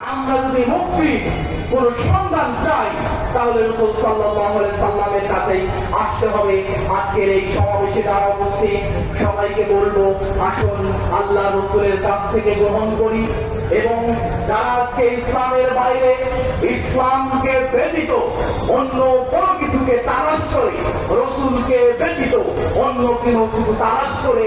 আমরা যদি মুক্তি, কোন সন্ধান চাই, তাহলে রসুল সাল্লামের কাছেই আসতে হবে। আজকের এই সমাবেশে যারা উপস্থিত, সবাইকে বলব, আসুন, আল্লাহ রসুলের কাছ থেকে গ্রহণ করি এবং যারা আজকে ইসলামের বাইরে, ইসলামকে ব্যতীত অন্য কোনো কিছুকে তালাশ করে, রসুলকে ব্যতীত অন্য কোনো কিছু তালাশ করে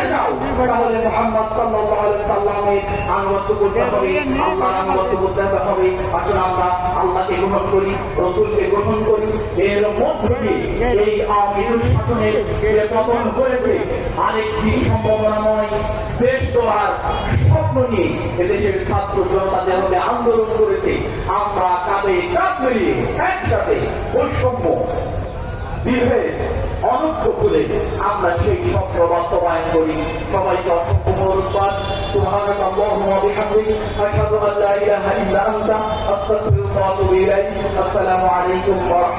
পেতে চাও, তাহলে মুহাম্মদ সাল্লাল্লাহু আলাইহি সাল্লামের আনুগত্য করতে করতে যে পতন হয়েছে আন্দোলন করেছে, আমরা কাঁধে কাঁধ মিলিয়ে একসাথে বৈষম্য, বিভেদ অনক্ষ খুলে আমরা সেই স্বপ্ন বাস্তবায়ন করি। সবাইকে অসংখ্য মনোরোধবাদ সুবহানাকা আল্লাহুম্মা বিহামদিক আশহাদু আল্লা ইলাহা ইল্লা আনতা, আস্তাগফিরুকা ওয়া আতুবু ইলাইক। আসসালামু আলাইকুম ওয়া